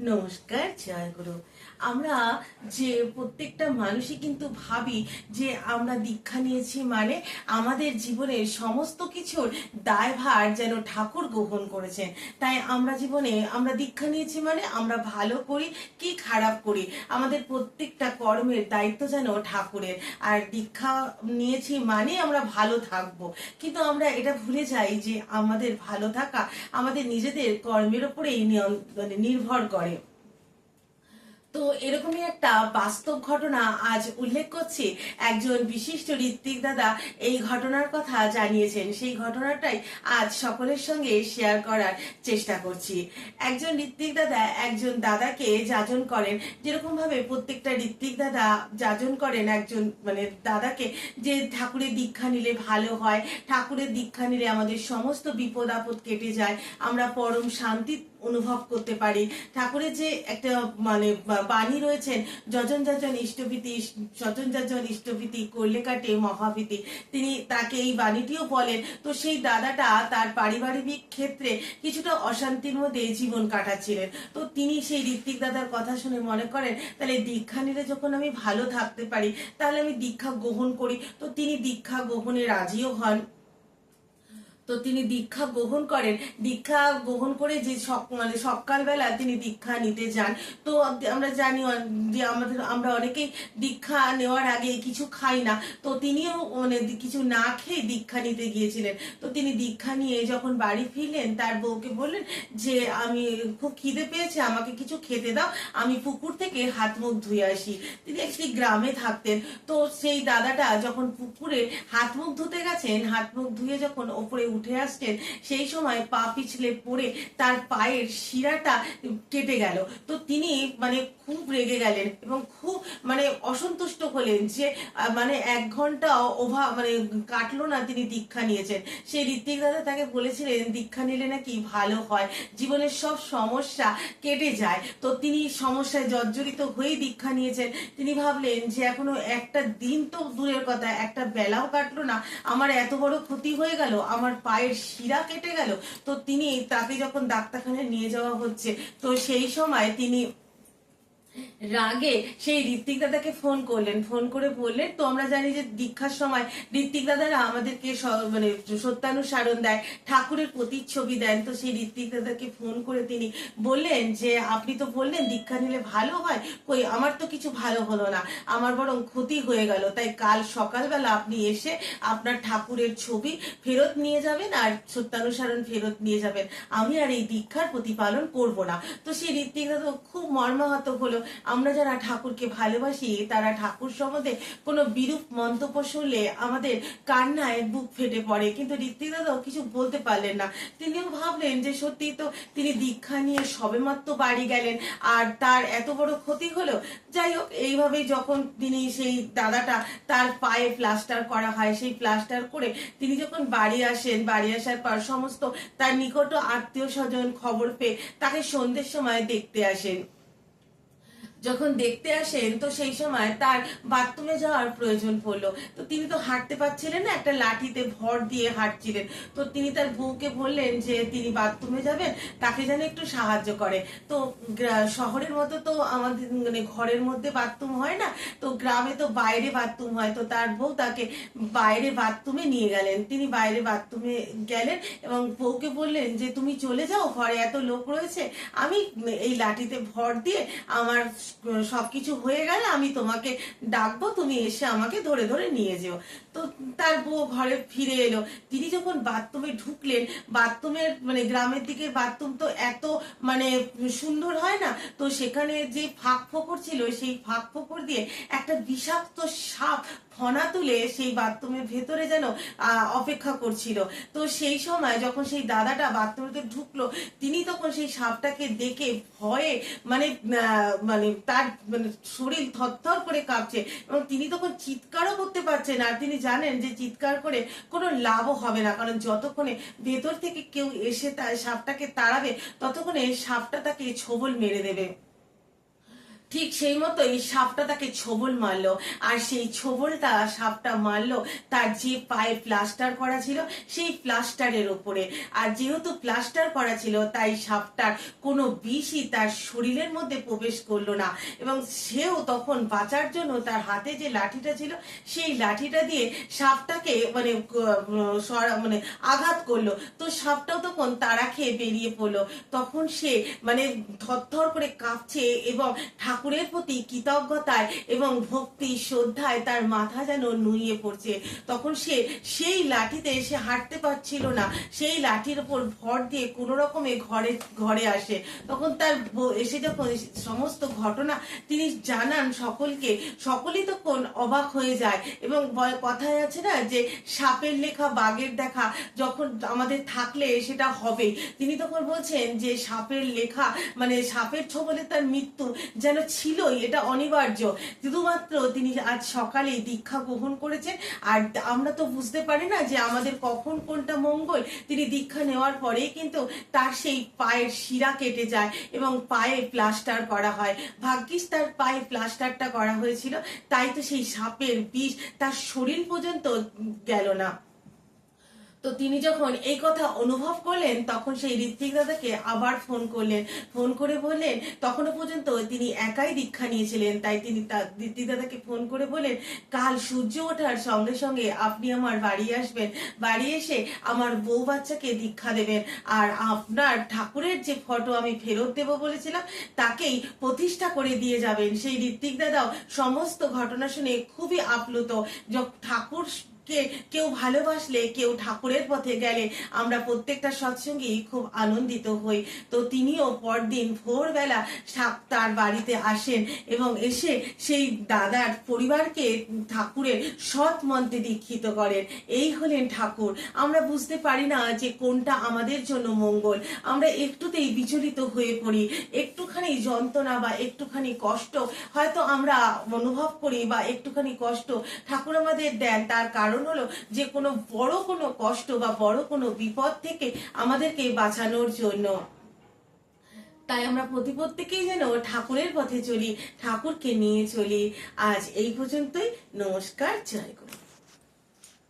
নমস্কার, জয় গুরু। আমরা যে প্রত্যেকটা মানুষই কিন্তু ভাবি যে আমরা দীক্ষা নিয়েছি মানে আমাদের জীবনের সমস্ত কিছুর দায়ভার যেন ঠাকুর গ্রহণ করেছেন। তাই আমরা জীবনে আমরা দীক্ষা নিয়েছি মানে আমরা ভালো করি কি খারাপ করি? আমাদের প্রত্যেকটা কর্মের দায়িত্ব যেন ঠাকুরের। আর দীক্ষা নিয়েছি মানে আমরা ভালো থাকব। কিন্তু আমরা এটা ভুলে যাই যে আমাদের ভালো থাকা আমাদের নিজেদের কর্মের ওপরেই মানে নির্ভর করে। তো এরকমই একটা বাস্তব ঘটনা আজ উল্লেখ করছি। একজন বিশিষ্ট ঋত্বিক দাদা এই ঘটনার কথা জানিয়েছেন। সেই ঘটনাটাই আজ সকলের সঙ্গে শেয়ার করার চেষ্টা করছি। একজন ঋত্বিক দাদা একজন দাদাকে যাজন করেন। যেরকম ভাবে প্রত্যেকটা ঋত্বিক দাদা যাজন করেন, একজন মানে দাদাকে যে ঠাকুরের দীক্ষা নিলে ভালো হয়, ঠাকুরের দীক্ষা নিলে আমাদের সমস্ত বিপদ আপদ কেটে যায়। আমরা পরম শান্তি অনুভব করতে পারি। ঠাকুরের যে একটা মানে বাণী রয়েছেন, যজন যজন ইষ্টভীতি, যজন যজন ইষ্টভীতি, করলে কাটে মহাভীতি, তিনি তাকে এই বাণীটিও বলেন, তো সেই দাদাটা তার পারিবারিক ক্ষেত্রে কিছুটা অশান্তির মধ্যে জীবন কাটাচ্ছিলেন। তো তিনি সেই ঋত্বিক দাদার কথা শুনে মনে করেন, তাহলে দীক্ষা নিলে যখন আমি ভালো থাকতে পারি, তাহলে আমি দীক্ষা গ্রহণ করি। তো তিনি দীক্ষা গ্রহণে রাজিও হন। তো তিনি দীক্ষা গ্রহণ করেন। দীক্ষা গ্রহণ করে যে মানে সকালবেলা তিনি দীক্ষা নিতে যান। তো আমরা জানি যে আমাদের, আমরা অনেকেই দীক্ষা নেওয়ার আগে কিছু খাই না। তো তিনিও মানে কিছু না খেয়ে দীক্ষা নিতে গিয়েছিলেন। তো তিনি দীক্ষা নিয়ে যখন বাড়ি ফিরলেন, তার বউকে বললেন যে, আমি খুব খিদে পেয়েছে, আমাকে কিছু খেতে দাও। আমি পুকুর থেকে হাত মুখ ধুয়ে আসি। তিনি একটি গ্রামে থাকতেন। তো সেই দাদাটা যখন পুকুরে হাত মুখ ধুতে গেছেন, হাত মুখ ধুয়ে যখন ওপরে উঠে আসছেন, সেই সময় পা পিছলে পড়ে তার পায়ের শিরাটা কেটে গেল। তো তিনি মানে খুব রেগে গেলেন এবং খুব মানে অসন্তুষ্ট হলেন যে মানে এক ঘণ্টা ওভা মানে কাটলো না তিনি দীক্ষা নিয়েছেন। সেই ঋত্বিক দাদা তাকে বলেছিলেন, দীক্ষা নিলে নাকি ভালো হয়, জীবনের সব সমস্যা কেটে যায়। তো তিনি সমস্যায় জর্জরিত হয়েই দীক্ষা নিয়েছেন। তিনি ভাবলেন যে, এখনও একটা দিন তো দূরের কথা, একটা বেলাও কাটলো না, আমার এত বড় ক্ষতি হয়ে গেল, আমার পায়ের শিরা কেটে গেল। তো তিনি তাকে যখন ডাক্তারখানায় নিয়ে যাওয়া হচ্ছে, তো সেই সময় তিনি রাগে সেই ঋত্বিক দাদাকে ফোন করলেন। ফোন করে বললেন, তো আমরা জানি যে দীক্ষার সময় ঋত্বিক দাদারা আমাদেরকে মানে সত্যানুসারণ দেয়, ঠাকুরের প্রতিচ্ছবি দেন। তো সেই ঋত্বিক দাদাকে ফোন করে তিনি বললেন যে, আপনি তো বললেন দীক্ষা নিলে ভালো হয়। কই, আমার তো কিছু ভালো হলো না। আমার বরং ক্ষতি হয়ে গেল। তাই কাল সকালবেলা আপনি এসে আপনার ঠাকুরের ছবি ফেরত নিয়ে যাবেন আর সত্যানুসারণ ফেরত নিয়ে যাবেন। আমি আর এই দীক্ষার প্রতিপালন করব না। তো সেই ঋত্বিক দাদা খুব মর্মাহত হলো। আমরা যারা ঠাকুরকে ভালোবাসি, তারা ঠাকুর সম্বন্ধে কোনো বিরূপ মন্তব্য শুনলে আমাদের কান্নায় বুক ফেটে পড়ে। কিন্তু ঋত্বিক দাদাও কিছু বলতে পারলেন না। তিনিও ভাবলেন যে সত্যি তো তিনি দীক্ষা নিয়ে সবেমাত্র বাড়ি গেলেন। আর তার এত বড় ক্ষতি হলো, যাই হোক, এইভাবেই যখন তিনি সেই দাদাটা তার পায়ে প্লাস্টার করা হয়, সেই প্লাস্টার করে তিনি যখন বাড়ি আসেন, বাড়ি আসার পর সমস্ত তার নিকট আত্মীয় স্বজন খবর পেয়ে তাকে সন্ধ্যের সময় দেখতে আসেন। যখন দেখতে আসেন, তো সেই সময় তার বাথরুমে যাওয়ার প্রয়োজন পড়ল। তো তিনি তো হাঁটতে পারছিলেন না, একটা লাঠিতে ভর দিয়ে হাঁটছিলেন। তো তিনি তার বউকে বললেন যে, তিনি বাথরুমে যাবেন, তাকে যেন একটু সাহায্য করে। তো শহরের মতো তো আমাদের মানে ঘরের মধ্যে বাথরুম হয় না, তো গ্রামে তো বাইরে বাথরুম হয়। তো তার বউ তাকে বাইরে বাথরুমে নিয়ে গেলেন। তিনি বাইরে বাথরুমে গেলেন এবং বউকে বললেন যে, তুমি চলে যাও, ঘরে এত লোক রয়েছে, আমি এই লাঠিতে ভর দিয়ে আমার সবকিছু হয়ে গেলে আমি তোমাকে ডাকবো, তুমি এসে আমাকে ধরে ধরে নিয়ে যেও। তো তার বউ ঘরে ফিরে এলো। তিনি যখন বাথরুমে ঢুকলেন, বাথরুমের মানে গ্রামের দিকে বাথরুম তো এত মানে সুন্দর হয় না, তো সেখানে যে ফাঁক ফোকর ছিল, সেই ফাঁক ফোকর দিয়ে একটা বিষাক্ত সাপ ফনা তুলে সেই বাথরুমের ভেতরে যেন অপেক্ষা করছিল। তো সেই সময় যখন সেই দাদাটা বাথরুমে ঢুকলো, তিনি তখন সেই সাপটাকে দেখে ভয়ে মানে মানে তার মানে শরীর থরথর করে কাঁপছে এবং তিনি তখন চিৎকারও করতে পারছেন আর তিনি জানেন যে চিৎকার করে কোনো লাভও হবে না, কারণ যতক্ষণে ভেতর থেকে কেউ এসে সাপটাকে তাড়াবে, ততক্ষণে সাপটা তাকে ছোবল মেরে দেবে। ঠিক সেই মতোই সাপটা তাকে ছোবল মারলো, আর সেই ছোবলটা সাপটা মারলো তার যে পায়ে প্লাস্টার করা ছিল সেই প্লাস্টারের ওপরে আর যেহেতু প্লাস্টার করা ছিল, তাই সাপটার কোনো বিষই তার শরীরের মধ্যে প্রবেশ করল না। এবং সেও তখন বাঁচার জন্য তার হাতে যে লাঠিটা ছিল, সেই লাঠিটা দিয়ে সাপটাকে মানে মানে আঘাত করল। তো সাপটাও তখন তারা খেয়ে বেরিয়ে পড়ল। তখন সে মানে থরথর করে কাঁপছে এবং ঠাকুরের প্রতি কৃতজ্ঞতায় এবং ভক্তি শ্রদ্ধায় তার মাথা যেন নুইয়ে পড়ছে। তখন সে সেই লাঠিতে সে হাঁটতে পারছিল না। সেই লাঠির উপর ভর দিয়ে কোনো রকমে ঘরে ঘরে আসে। তখন তার এসে যখন সমস্ত ঘটনা তিনি জানান সকলকে, সকলেই তখন অবাক হয়ে যায় এবং কথায় আছে না যে, সাপের লেখা, বাঘের দেখা যখন আমাদের থাকলে সেটা হবে তিনি তখন বলছেন যে, সাপের লেখা মানে সাপের ছবলে তার মৃত্যু যেন ছিলই, এটা অনিবার্য। শুধুমাত্র তিনি আজ সকালে দীক্ষা গ্রহণ করেছেন, আর আমরা তো বুঝতে পারি না যে আমাদের কখন কোনটা মঙ্গল। তিনি দীক্ষা নেওয়ার পরেই কিন্তু তার সেই পায়ের শিরা কেটে যায় এবং পায়ে প্লাস্টার করা হয়। ভাগ্যিস তার পায়ে প্লাস্টারটা করা হয়েছিল, তাই তো সেই সাপের বিষ তার শরীর পর্যন্ত গেল না। তো তিনি যখন এই কথা অনুভব করলেন, তখন সেই ঋত্বিক দাদাকে আবার ফোন করলেন। ফোন করে বললেন, তখনও পর্যন্ত তিনি একাই দীক্ষা নিয়েছিলেন। তাই তিনি ঋত্বিক দাদাকে ফোন করে বলেন কাল সূর্য ওঠার সঙ্গে সঙ্গে আপনি আমার বাড়ি আসবেন। বাড়ি এসে আমার বউ বাচ্চাকে দীক্ষা দেবেন। আর আপনার ঠাকুরের যে ফটো আমি ফেরত দেব বলেছিলাম, তাকেই প্রতিষ্ঠা করে দিয়ে যাবেন। সেই ঋত্বিক দাদাও সমস্ত ঘটনা শুনে খুবই আপ্লুত। যখন ঠাকুর কে, কেউ ভালোবাসলে, কেউ ঠাকুরের পথে গেলে আমরা প্রত্যেকটা সৎসঙ্গী খুব আনন্দিত হই। তো তিনিও পরদিন ভোরবেলা তার বাড়িতে আসেন এবং এসে সেই দাদার পরিবারকে ঠাকুরের সৎ মন্ত্রে দীক্ষিত করেন। এই হলেন ঠাকুর। আমরা বুঝতে পারি না যে কোনটা আমাদের জন্য মঙ্গল। আমরা একটুতেই বিচলিত হয়ে পড়ি। একটুখানি যন্ত্রণা বা একটুখানি কষ্ট হয়তো আমরা অনুভব করি বা একটুখানি কষ্ট ঠাকুর আমাদের দেন, তার কারণ হলো যে কোনো বড় কোনো কষ্ট বা বড় কোনো বিপদ থেকে আমাদেরকে বাঁচানোর জন্য। তাই আমরা প্রতি প্রত্যেকেই যেন ঠাকুরের পথে চলি, ঠাকুরকে নিয়ে চলি। আজ এই পর্যন্তই। নমস্কার, জয় গুরু।